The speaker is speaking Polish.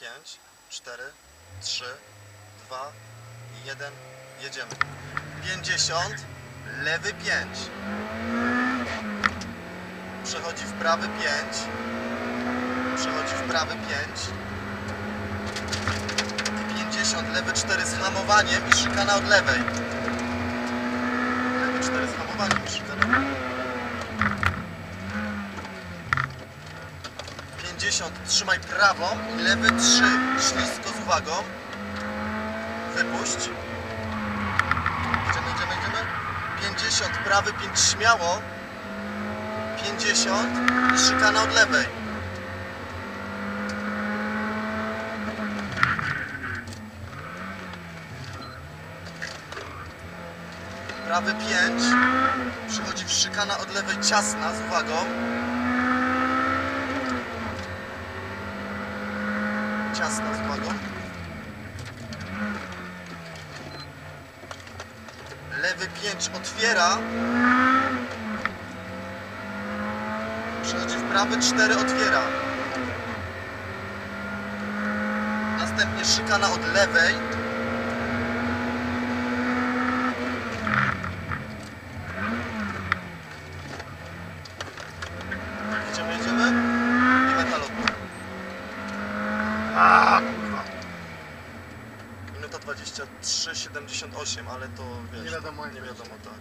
5, 4, 3, 2, 1, jedziemy. 50, lewy 5. Przechodzi w prawy 5. Przechodzi w prawy 5. 50, lewy 4 z hamowaniem i szykana od lewej. Lewy 4 z hamowaniem i szykana od lewej. 50, trzymaj prawą i lewy 3, ślisko z uwagą. Wypuść. Jedziemy, jedziemy, jedziemy. 50, prawy 5 śmiało. 50 i szykana od lewej. Prawy 5. Przychodzi w szykana od lewej ciasna z uwagą. Ciasna z uwagą. Lewy 5 otwiera. Przechodzi w prawy 4 otwiera. Następnie szykana od lewej. Jedziemy, jedziemy. I metalotnie. A kurwa. Minuta 23,78, ale to wiesz, Nie wiadomo, nie wiadomo tak.